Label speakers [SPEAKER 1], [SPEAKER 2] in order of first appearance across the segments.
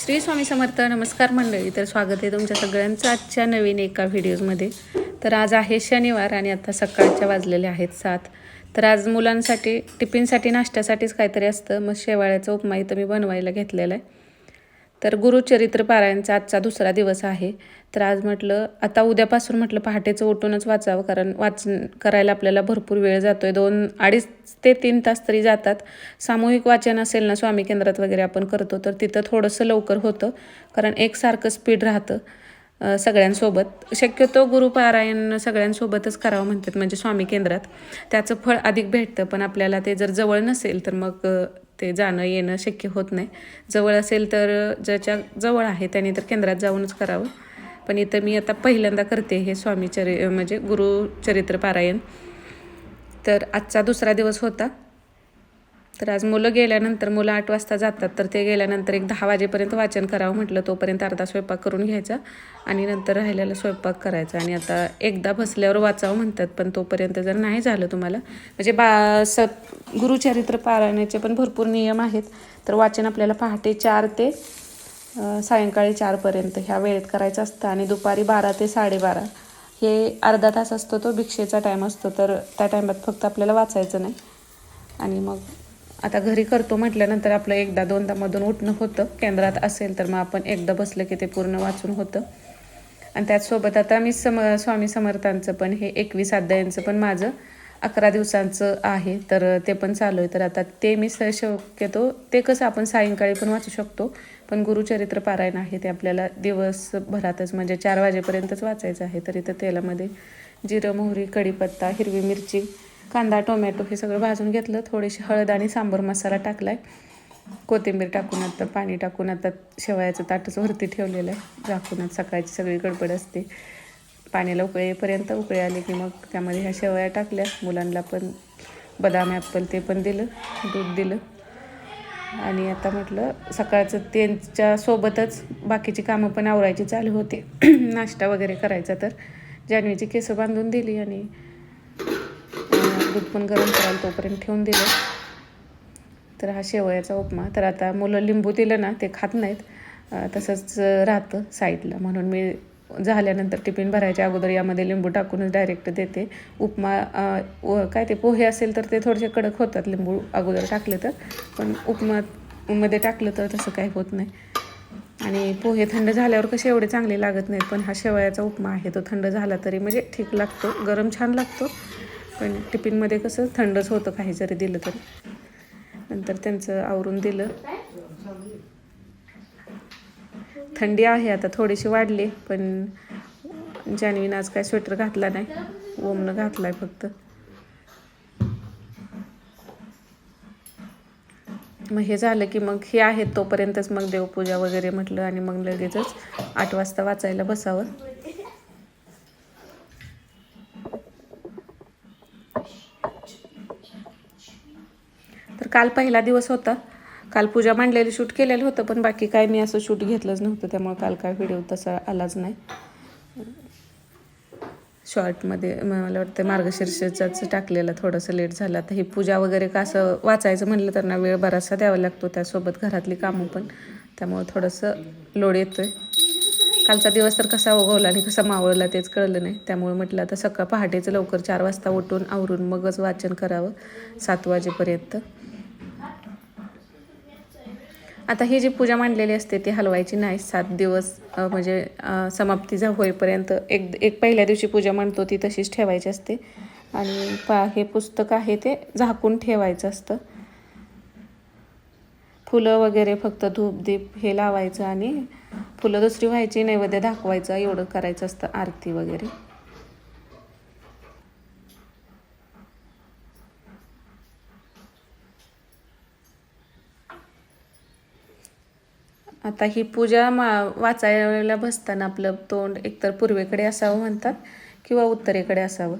[SPEAKER 1] श्री स्वामी समर्थ नमस्कार मंडळी. तर स्वागत आहे तुमच्या सगळ्यांचं आजच्या नवीन एका व्हिडिओजमध्ये. तर आज आहे शनिवार आणि आता सकाळच्या वाजलेल्या आहेत सात. तर आज मुलांसाठी टिफिनसाठी नाश्त्यासाठीच काहीतरी असतं. मग शेवाळ्याचा उपमा इथं मी बनवायला घेतलेला आहे. तर गुरुचरित्र पारायणचा आजचा दुसरा दिवस आहे. तर आज म्हटलं आता उद्यापासून म्हटलं पहाटेचं उठूनच वाचावं कारण वाचन करायला आपल्याला भरपूर वेळ जातो आहे दोन अडीच ते तीन तास तरी जातात. सामूहिक वाचन असेल ना स्वामी केंद्रात वगैरे आपण करतो तर तिथं थोडंसं लवकर होतं कारण एकसारखं स्पीड राहतं सगळ्यांसोबत. शक्यतो गुरुपारायण सगळ्यांसोबतच करावं म्हणतात म्हणजे स्वामी केंद्रात. त्याचं फळ अधिक भेटतं पण आपल्याला ते जर जवळ नसेल तर मग ते जाणं येणं शक्य होत नाही. जवळ असेल तर ज्याच्या जवळ आहे त्याने तर केंद्रात जाऊनच करावं. पण इथं मी आता पहिल्यांदा करते हे स्वामीचरि म्हणजे गुरुचरित्र पारायण. तर आजचा दुसरा दिवस होता. तर आज मुलं गेल्यानंतर मुलं आठ वाजता जातात तर ते गेल्यानंतर एक दहा वाजेपर्यंत वाचन करावं म्हटलं. तोपर्यंत अर्धा स्वयंपाक करून घ्यायचा आणि नंतर राहिलेला स्वयंपाक करायचा. आणि आता एकदा बसल्यावर वाचावं म्हणतात पण तोपर्यंत जर नाही झालं तुम्हाला म्हणजे बा स गुरुचरित्र पारायणाचे पण भरपूर नियम आहेत. तर वाचन आपल्याला पहाटे चार ते सायंकाळी चारपर्यंत ह्या वेळेत करायचं असतं. आणि दुपारी बारा ते साडेबारा हे अर्धा तास असतो तो भिक्षेचा टाईम असतो. तर त्या टायमात फक्त आपल्याला वाचायचं नाही. आणि मग आता घरी करतो म्हटल्यानंतर आपलं एकदा दोनदा मधून उठणं होतं. केंद्रात असेल तर मग आपण एकदा बसलं की ते पूर्ण वाचून होतं. आणि त्याचसोबत आता मी सम स्वामी समर्थांचं पण हे एकवीस अध्यायांचं पण माझं अकरा दिवसांचं आहे. तर ते पण चालू आहे. तर आता ते मी स शक्यतो ते कसं आपण सायंकाळी पण वाचू शकतो. पण गुरुचरित्र पारायण आहे ते आपल्याला दिवसभरातच म्हणजे चार वाजेपर्यंतच वाचायचं आहे. तर इथं तेलामध्ये जिरं मोहरी कढीपत्ता हिरवी मिरची कांदा टोमॅटो हे सगळं भाजून घेतलं. थोडीशी हळद आणि सांबर मसाला टाकला आहे कोथिंबीर टाकून आता पाणी टाकून आता शेवयाचं ताटच वरती ठेवलेलं आहे. झाकून सकाळची सगळी गडबड असते. पाण्याला उकळेपर्यंत येईपर्यंत उकळी की मग त्यामध्ये ह्या शेवया टाकल्या. मुलांना पण बदाम ॲपल ते पण दिलं. दूध दिलं. आणि आता म्हटलं सकाळचं त्यांच्या सोबतच बाकीची कामं पण आवरायची चालू होते. नाश्ता वगैरे करायचा तर. जान्हवीची केसं बांधून दिली आणि दूध पण गरम करायला तोपर्यंत ठेवून दिलं. तर हा शेवयाचा उपमा. तर आता मुलं लिंबू दिलं ना ते खात नाहीत. तसंच राहतं साईडला. म्हणून मी झाल्यानंतर टिफिन भरायच्या अगोदर यामध्ये लिंबू टाकूनच डायरेक्ट देते. उपमा व काय ते पोहे असेल तर ते थोडेसे कडक होतात लिंबू अगोदर टाकले तर. पण उपमा मध्ये टाकलं तर तसं काही होत नाही. आणि पोहे थंड झाल्यावर कसे एवढे चांगले लागत नाहीत. पण हा शेवयाचा उपमा आहे. तो थंड झाला तरी म्हणजे ठीक लागतो. गरम छान लागतो. पण टिफिनमध्ये कसं थंडच होतं काही जरी दिलं तरी. नंतर त्यांचं आवरून दिलं. थंडी आहे आता थोडीशी वाढली पण जान्हवीनं आज काय स्वेटर घातला नाही. ओमनं घातलाय फक्त. मग हे झालं की मग हे आहेत तोपर्यंतच मग देवपूजा वगैरे म्हटलं आणि मग लगेचच आठ वाजता वाचायला बसावं. काल पहिला दिवस होता. काल पूजा मांडलेली शूट केलेलं होतं पण बाकी काय मी असं शूट घेतलंच नव्हतं. त्यामुळे काल काय व्हिडिओ तसा आलाच नाही. शॉर्टमध्ये मला वाटतं मार्गशीर्षाचाच टाकलेलं थोडंसं लेट झालं. आता ही पूजा वगैरे का असं वाचायचं म्हणलं तर ना वेळ बराचसा द्यावा लागतो त्यासोबत घरातली कामं पण. त्यामुळं थोडंसं लोड येतोय. कालचा दिवस तर कसा उगवला आणि कसा मावळला तेच कळलं नाही. त्यामुळे म्हटलं आता सकाळ पहाटेचं लवकर चार वाजता उठून आवरून मगच वाचन करावं सात वाजेपर्यंत. आता ही जी पूजा मांडलेली असते ती हलवायची नाही. सात दिवस म्हणजे समाप्ती जा होईपर्यंत एक एक पहिल्या दिवशी पूजा मांडतो ती तशीच ठेवायची असते. आणि पा हे पुस्तक आहे ते झाकून ठेवायचं असतं. फुलं वगैरे फक्त धूप दीप हे लावायचं आणि फुलं दुसरी व्हायची नैवेद्य दाखवायचं एवढं करायचं असतं आरती वगैरे. आता ही पूजा मा वाचायला बसताना आपलं तोंड एकतर पूर्वेकडे असावं म्हणतात किंवा उत्तरेकडे असावं.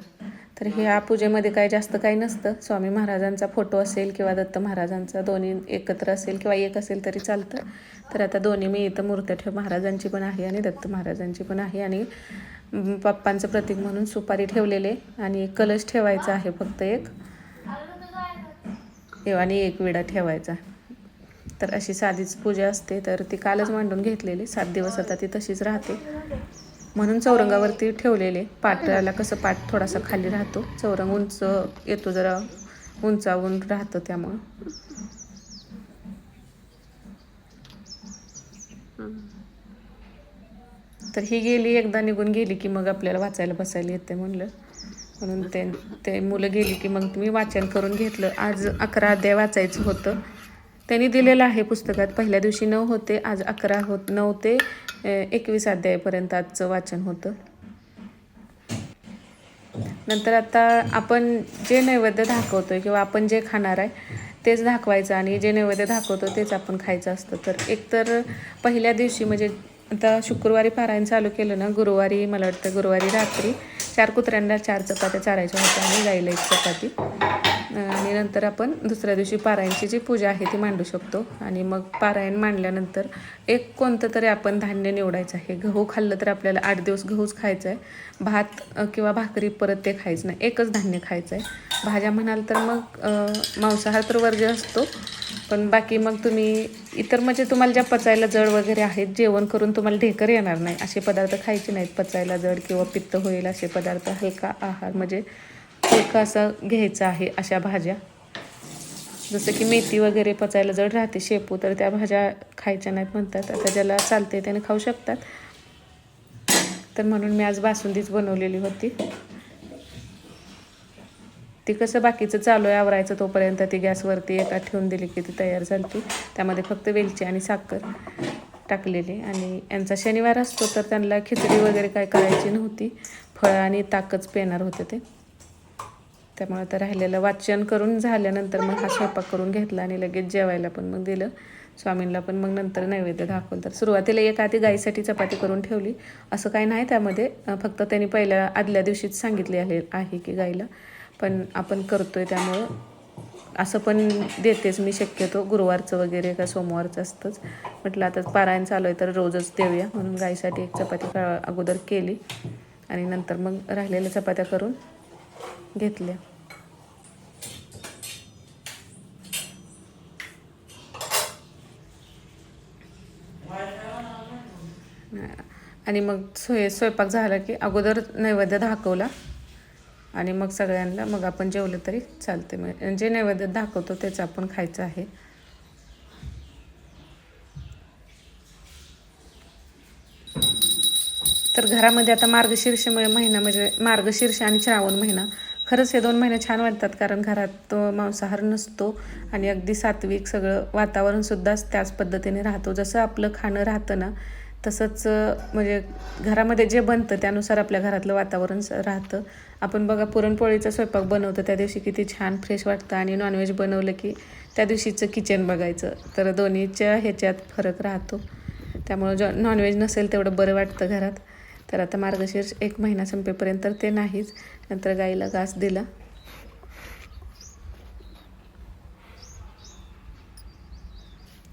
[SPEAKER 1] तर ह्या पूजेमध्ये काय जास्त काही नसतं. स्वामी महाराजांचा फोटो असेल किंवा दत्त महाराजांचा दोन्ही एकत्र असेल किंवा एक असेल तरी चालतं. तर आता दोन्ही मी इथं मूर्त्या ठेव महाराजांची पण आहे आणि दत्त महाराजांची पण आहे आणि पप्पांचं प्रतीक म्हणून सुपारी ठेवलेले आणि कलश ठेवायचा आहे फक्त एक. आणि एक विडा ठेवायचा. तर अशी साधीच पूजा असते. तर ती कालच मांडून घेतलेली. सात दिवस आता ती तशीच राहते. म्हणून चौरंगावरती ठेवलेले. पाटाला कसं पाट थोडासा खाली राहतो. चौरंग उंच येतो जरा. उंचावून राहतं त्यामुळं. तर ही गेली. एकदा निघून गेली की मग आपल्याला वाचायला बसायला येते म्हणलं. म्हणून ते ते मुलं गेली की मग मी वाचन करून घेतलं. आज अकरा अध्याय वाचायचं होतं. त्यांनी दिलेलं आहे पुस्तकात पहिल्या दिवशी नऊ होते आज अकरा होत नऊ ते एकवीस अध्यायापर्यंत आजचं वाचन होतं. नंतर आता आपण जे नैवेद्य दाखवतोय किंवा आपण जे खाणार आहे तेच दाखवायचं आणि जे नैवेद्य दाखवतो तेच आपण खायचं असतं. तर एकतर पहिल्या दिवशी म्हणजे आता शुक्रवारी पारायण चालू केलं ना गुरुवारी मला वाटतं गुरुवारी रात्री चार कुत्र्यांना चार चपात्या चारायच्या होत्या आणि गाईला एक चपाती. आणि नंतर आपण दुसऱ्या दिवशी पारायणची जी पूजा आहे ती मांडू शकतो. आणि मग पारायण मांडल्यानंतर एक कोणतं तरी आपण धान्य निवडायचं आहे. गहू खाल्लं तर आपल्याला आठ दिवस गहूच खायचं आहे भात किंवा भाकरी परत ते खायचं नाही. एकच धान्य खायचं आहे भाज्या म्हणाल तर मग मांसाहार तर वर्ग असतो. पण बाकी मग तुम्ही इतर म्हणजे तुम्हाला ज्या पचायला जड वगैरे आहेत जेवण करून तुम्हाला ढेकर येणार नाही. असे पदार्थ खायचे नाहीत. पचायला जड किंवा पित्त होईल असे पदार्थ हलका आहार म्हणजे हलका असं घ्यायचं आहे अशा भाज्या. जसं की मेथी वगैरे पचायला जड राहते शेपू तर त्या भाज्या खायच्या नाहीत म्हणतात. आता ज्याला चालते त्याने खाऊ शकतात. तर म्हणून मी आज बासुंदीच बनवलेली होती. ती कसं बाकीचं चालू आहे आवरायचं तोपर्यंत ती गॅसवरती एका ठेवून दिली की ती तयार झाली ती त्यामध्ये फक्त वेलची आणि साखर टाकलेली. आणि यांचा शनिवार असतो तर त्यांना खिचडी वगैरे काय करायची नव्हती. फळं आणि ताकच पेणार होते ते. त्यामुळे आता राहिलेलं वाचन करून झाल्यानंतर मग हा स्वयंपाक करून घेतला आणि लगेच जेवायला पण मग दिलं. स्वामींना पण मग नंतर नैवेद्य दाखवलं. तर सुरुवातीला एक आधी गाईसाठी चपाती करून ठेवली. असं काही नाही त्यामध्ये. फक्त त्यांनी पहिल्या आदल्या दिवशीच सांगितले आहे आहे की गाईला. पण आपण करतोय त्यामुळं असं पण देतेच मी शक्यतो. गुरुवारचं वगैरे का सोमवारचं असतंच. म्हटलं आता पारायण चालू आहे तर रोजच देऊया. म्हणून गाईसाठी एक चपाती का अगोदर केली. आणि नंतर मग राहिलेल्या चपात्या करून घेतल्या आणि मग सोय स्वयंपाक झाला की अगोदर नैवेद्य दाखवला. आणि मग सगळ्यांना मग आपण जेवलं तरी चालते मग जे म्हणजे नैवेद्य दाखवतो त्याचं आपण खायचं आहे. तर घरामध्ये आता मार्गशीर्ष महिना म्हणजे मार्गशीर्ष आणि श्रावण महिना. खरंच हे दोन महिने छान वाटतात कारण घरात तो मांसाहार नसतो आणि अगदी सात्विक सगळं वातावरणसुद्धा त्याच पद्धतीने राहतो. जसं आपलं खाणं राहतं ना तसंच म्हणजे घरामध्ये जे बनतं त्यानुसार आपल्या घरातलं वातावरण स- राहतं. आपण बघा पुरणपोळीचा स्वयंपाक बनवतो त्या दिवशी किती छान फ्रेश वाटतं आणि नॉनव्हेज बनवलं की त्या दिवशीचं किचन बघायचं. तर दोन्हीच्या ह्याच्यात फरक राहतो. त्यामुळं ज नॉनव्हेज नसेल तेवढं बरं वाटतं घरात. तर आता मार्गशीर्ष एक महिना संपेपर्यंत तर ते नाहीच. नंतर गाईला घास दिला.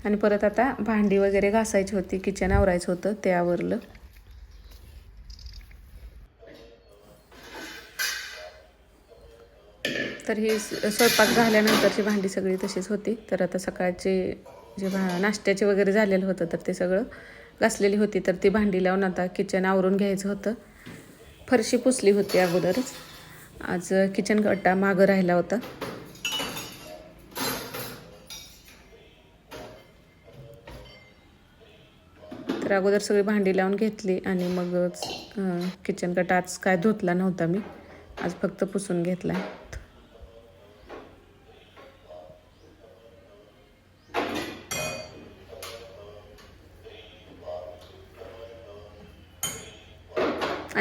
[SPEAKER 1] आणि परत आता भांडी वगैरे घासायची होती. किचन आवरायचं होतं. ते आवरलं. तर ही स्वयंपाक झाल्यानंतरची भांडी सगळी तशीच होती. तर आता सकाळचे जे भा नाश्त्याचे वगैरे झालेलं होतं तर ते सगळं घासलेली होती तर ती भांडी लावून आता किचन आवरून घ्यायचं होतं. फरशी पुसली होती अगोदरच. आज किचन कट्टा मागं राहिला होता. तर अगोदर सगळी भांडी लावून घेतली आणि मगच किचन कट आज काय धुतला नव्हता मी. आज फक्त पुसून घेतला आहे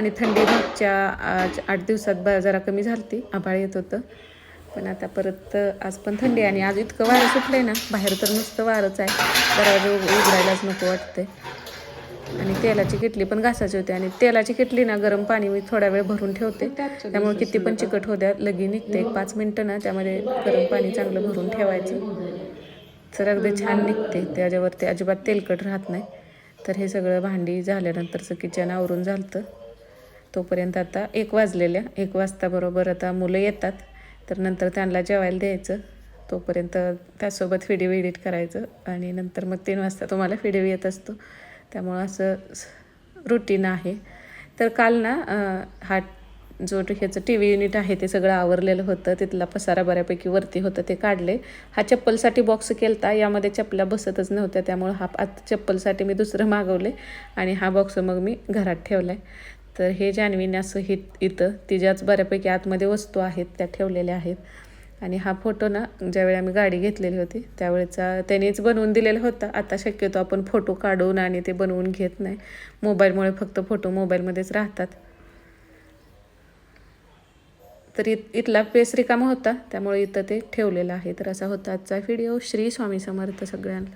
[SPEAKER 1] आणि थंडी मागच्या आज आठ दिवसात ब जरा कमी झाली आभाळ येत होतं. पण आता परत आज पण थंडी आणि आज इतकं वारं सुटलंय ना बाहेर तर नुसतं वारंच आहे. दरवाजा उघडायलाच नको वाटतंय. आणि तेलाची किटली पण घासायची होती आणि तेलाची किटली ना गरम पाणी मी थोडा वेळ भरून ठेवते. त्यामुळे किती पण चिकट होत्या लगी निघते. एक पाच मिनटं ना त्यामध्ये गरम पाणी चांगलं भरून ठेवायचं. तर अगदी छान निघते. त्याच्यावरती अजिबात तेलकट राहत नाही. तर हे सगळं भांडी झाल्यानंतरचं किचन आवरून झालं तोपर्यंत आता एक वाजलेल्या एक वाजताबरोबर आता मुलं येतात. तर नंतर त्यांना जेवायला द्यायचं. तोपर्यंत त्यासोबत व्हिडिओ एडिट करायचं आणि नंतर मग तीन वाजता तुम्हाला व्हिडिओ येत असतो. त्यामुळं असं रुटीन आहे. तर काल ना हा जो ह्याचं टी व्ही युनिट आहे ते सगळं आवरलेलं होतं. तिथला पसारा बऱ्यापैकी वरती होतं ते काढले. हा चप्पलसाठी बॉक्स केलता यामध्ये चपला बसतच नव्हत्या. त्यामुळं हा चप्पलसाठी मी दुसरं मागवले आणि हा बॉक्स मग मी घरात ठेवला आहे तर हे जान्हवीने असं इथं तिच्याच बऱ्यापैकी आतमध्ये वस्तू आहेत त्या ठेवलेल्या आहेत. आणि हा फोटो ना ज्यावेळी आम्ही गाडी घेतलेली होती त्यावेळेचा त्यानेच बनवून दिलेला होता. आता शक्यतो आपण फोटो काढून आणि ते बनवून घेत नाही. मोबाईलमुळे फक्त फोटो मोबाईलमध्येच राहतात. तर इत इथला पेस रिकामा होता त्यामुळे इथं ते ठेवलेलं आहे. तर असा होता आजचा व्हिडिओ. श्री स्वामी समर्थ सगळ्यांना.